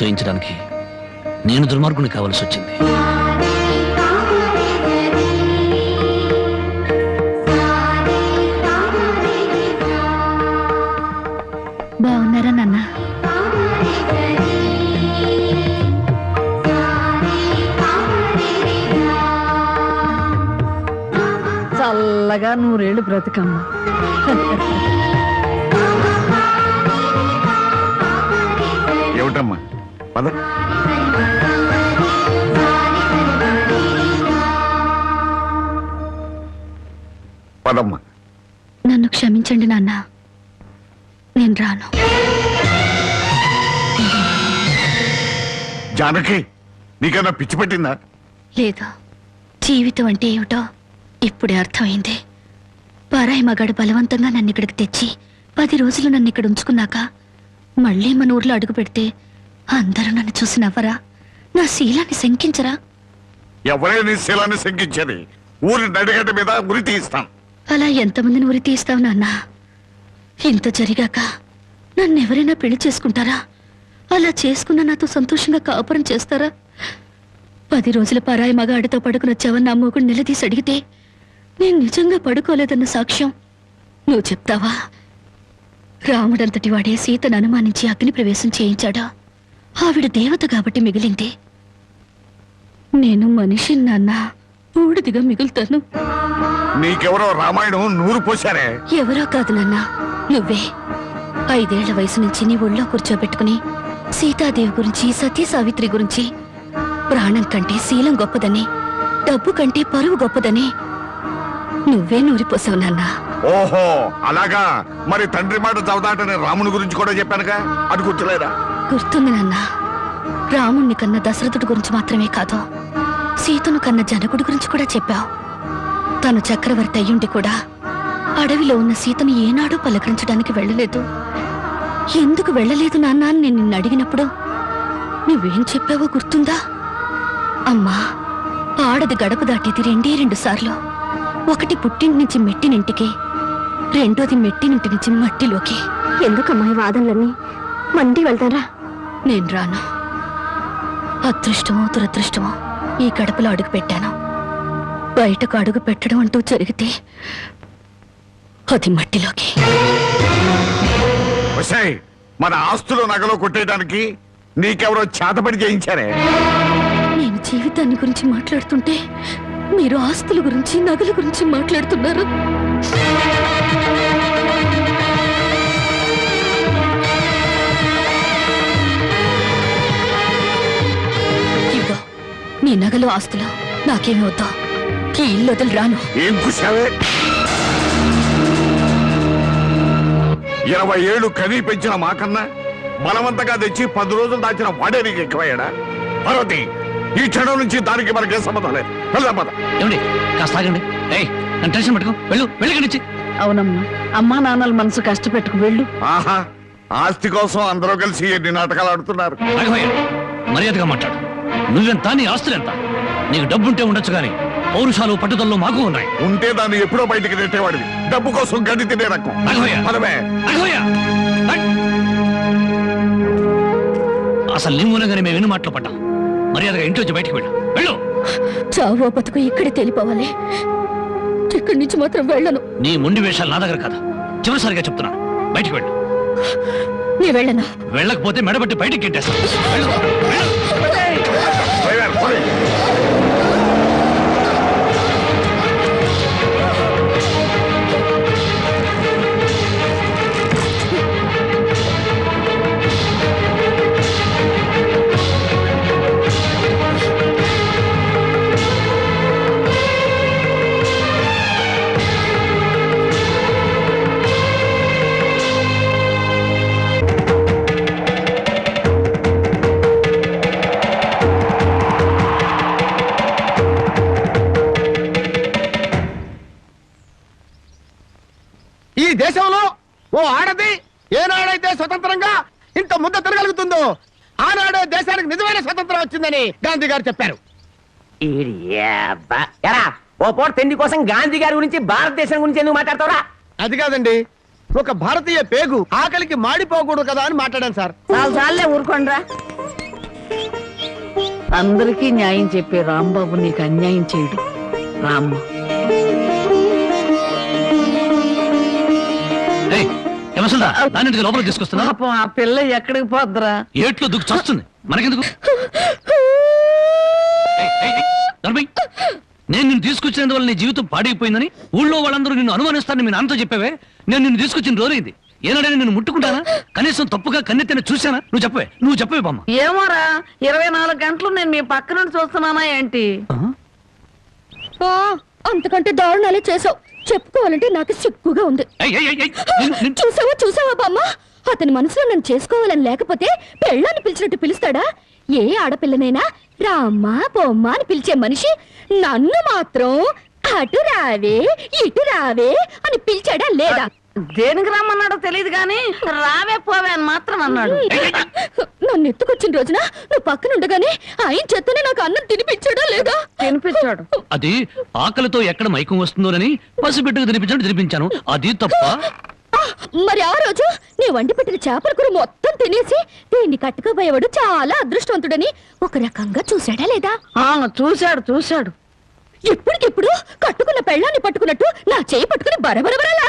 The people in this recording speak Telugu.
తోయించడానికి నేను దుర్మార్గుని కావాల్సి వచ్చింది. బాగున్నారా నాన్న? చల్లగా నూరేళ్ళు బ్రతికమ్మ. ఏమిటమ్మా? పద. పదమ్మా. నన్ను క్షమించండి నాన్న. నేను రాను. జానకి నీకన్నా పిచ్చి పట్టిందా? లేదు. జీవితం అంటే ఏమిటో ఇప్పుడే అర్థమైంది. పరాయి మగాడు బలవంతంగా నన్ను ఇక్కడికి తెచ్చి పది రోజులు నన్ను ఇక్కడ ఉంచుకున్నాక మళ్ళీ మన ఊర్లో అడుగు పెడితే అందరూ నన్ను చూసి నవ్వరా? నా శీలాన్ని శంకించరా? ఎవరే నీ శీలాన్ని శంకించేది? ఊరి నడిగడ్డ మీద ఉరి తీస్తాం అలా ఎంతమందిని ఉరి తీస్తావు నాన్న? ఇంత జరిగాక నన్నెవరైనా పెళ్ళి చేసుకుంటారా? అలా చేసుకున్న నాతో సంతోషంగా కాపురం చేస్తారా? పది రోజుల పరాయి మగాడితో పడుకుని వచ్చావని నా మూకుడు నిలదీసి అడిగితే నేను నిజంగా పడుకోలేదన్న సాక్ష్యం నువ్వు చెప్తావా? రాముడంతటి వాడే సీతను అనుమానించి అగ్ని ప్రవేశం చేయించాడా? ఆవిడ దేవత కాబట్టి మిగిలింది. నేను మనిషి నాన్న బూడిదిగా మిగులుతాను. నీకెవరో రామాయణం నూరు పోశారే. ఎవరో కాదు నాన్న నువ్వే. ఐదేళ్ళ వయసు నుంచి నీ ఒళ్ళో కూర్చోబెట్టుకుని సీతాదేవి గురించి సతీ సావిత్రి గురించి ప్రాణం కంటే శీలం గొప్పదని డబ్బు కంటే పరువు గొప్పదని నువ్వే నూరిపోసావు నాన్న. ఓహో అలాగా. మరి తండ్రి మాట చవదాటని రాముని గురించి కూడా చెప్పానుగా? అది గుర్తులేదా? గుర్తుంది నాన్న. రాముణ్ణి కన్న దశరథుడి గురించి మాత్రమే కాదు సీతను కన్న జనకుడి గురించి కూడా చెప్పావు. తను చక్రవర్తి అయ్యుండి కూడా అడవిలో ఉన్న సీతను ఏనాడూ పలకరించడానికి వెళ్ళలేదు. ఎందుకు వెళ్ళలేదు నాన్న అని నేను నిన్ను అడిగినప్పుడు నువ్వేం చెప్పావో గుర్తుందా? అమ్మా ఆడది గడప దాటేది రెండే రెండు సార్లు. ఒకటి పుట్టింటి నుంచి మెట్టినింటికి రెండోది మెట్టినింటి నుంచి మట్టిలోకి. ఎందుకమ్మా ఈ వాదనలన్నీ? మండి వెళ్తారా? నేను రాను. అదృష్టమో దురదృష్టమో ఈ గడపలో అడుగు పెట్టాను. బయటకు అడుగు పెట్టడం అంటూ జరిగితే అది మట్టిలోకి. మన ఆస్తులు నగలు కొట్టేయడానికి నీకెవరో చేతపడి చేయించారే? నేను జీవితాన్ని గురించి మాట్లాడుతుంటే మీరు ఆస్తుల గురించి నగల గురించి మాట్లాడుతున్నారు. నీ నగలు ఆస్తులు? నాకేమి వద్దా? ఈ ఇల్లు వదిలి రాను ఏం కుశావే ఇరవై ఏళ్ళు కనీ పెంచిన మాకన్నా బలవంతంగా తెచ్చి పది రోజులు దాచిన వాడే నీకు ఎక్కువయ్యాడా? పార్వతి ఈ క్షణం నుంచి దానికి మనకే సంబంధం లేదు. వెళ్దాం పద. ఏమండి కాస్త ఆగండి. ఏయ్ నన్ను టెన్షన్ పెట్టుకో. వెళ్ళు వెళ్ళి నుంచి అవునమ్మా అమ్మా నాన్నల మనసు కష్టపెట్టుకు వెళ్ళు. ఆహా ఆస్తి కోసం అందరూ కలిసి ఎన్ని నాటకాలు ఆడుతున్నారు? మర్యాదగా మాట్లాడు. నువ్వెంత? నీ ఆస్తులెంత నీకు డబ్బుంటే ఉండొచ్చు కానీ పౌరుషాలు పట్టుదలలో మాకు ఉన్నాయి. ఉంటే దాన్ని ఎప్పుడో బయటికి నెట్టేవాడివి డబ్బు కోసం గడ్డి తినే రకం. అసలు నీ మూలంగానే మేము ఎన్ని మాటలు పడ్డాం? మర్యాదగా ఇంట్లోంచి బయటికి వెళ్ళు. వెళ్ళు. చావో బతుకు ఇక్కడే తెలిపోవాలి. ఇక్కడి నుంచి మాత్రం వెళ్ళను. నీ మొండి వేషాలు నా దగ్గర కాదు. చివరిసారిగా చెప్తున్నాను బయటికి వెళ్ళు. నీ వెళ్ళను? వెళ్ళకపోతే మెడబట్టి బయటికి గిట్టేస్తాను వెళ్ళు. దేశంలో ఓ ఆడది ఏనాడైతే స్వతంత్రంగా ఇంత ముద్ద తిరగలుగుతుందో ఆనాడే దేశానికి నిజమైన స్వతంత్రం వచ్చిందని గాంధీ గారు చెప్పారు. ఎరా ఓ పూట తిండి కోసం గాంధీ గారి గురించి భారతదేశం గురించి ఎందుకు మాట్లాడతావురా? అది కాదండి ఒక భారతీయ పేగు ఆకలికి మాడిపోకూడదు కదా అని మాట్లాడాను సార్. చాలు చాలే ఊరుకోండిరా. అందరికీ న్యాయం చెప్పే రాంబాబు నీకు అన్యాయం చేయడు. రామ్మ. లోపలికి తీసుకొస్తున్నా పాపం ఆ పిల్ల ఎక్కడికి పోద్దురా? ఏట్లో దుక్కు చస్తుంది. మనకెందుకు? ఏయ్, ఏయ్, ఏయ్, ధర్మయ్య, నేను నిన్ను తీసుకొచ్చినందువల్ల నీ జీవితం పాడైపోయిందని ఊళ్ళో వాళ్ళందరూ నిన్ను అనుమానిస్తారని మీ నాన్నతో చెప్పావే? నేను నిన్ను తీసుకొచ్చిన రోజైంది ఏనాడైనా నిన్ను ముట్టుకుంటానా? కనీసం తప్పుగా కన్నెత్తిన చూశానా? నువ్వు చెప్పవే నువ్వు చెప్పవే బామ్మ. ఏమోరా ఇరవై నాలుగు గంటలు నేను మీ పక్క నుండి చూస్తున్నానా ఏంటి? అంతకంటే దారుణాలే చేసావు చెప్పుకోవాలంటే నాకు సిగ్గుగా ఉంది. చూసావా చూసావా బామ్మ? అతని మనసులో నన్ను చేసుకోవాలని లేకపోతే పెళ్ళాన్ని పిలిచినట్టు పిలుస్తాడా? ఏ ఆడపిల్లనైనా రామ్మా బొమ్మ అని పిలిచే మనిషి నన్ను మాత్రం అటు రావే ఇటు రావే అని పిలిచాడా లేదా? దేనికి రమ్మన్నాడో తెలియదు కానీ రావే పోవే అని మాత్రం అన్నాడు. నన్ను ఎత్తుకొచ్చిన రోజున నువ్వు పక్కన ఉండగానే ఆయన చేతనే నాకు అన్నం తినిపించాడా లేదా? తినిపించాడు. అది ఆకలితో ఎక్కడ మైకం వస్తుందోనని పసిబిడ్డకు తినిపించడం తినిపించాను. అది తప్ప? మరి ఆ రోజు నీ వండి పెట్టిన చేపల కూర మొత్తం తినేసి దీన్ని కట్టుకోబోయేవాడు చాలా అదృష్టవంతుడని ఒక రకంగా చూశాడా లేదా? ఆ, చూశాడు చూశాడు. ఇప్పటికిప్పుడు కట్టుకున్న పెళ్ళాన్ని పట్టుకున్నట్టు నా చేయి పట్టుకుని బరబరబరలా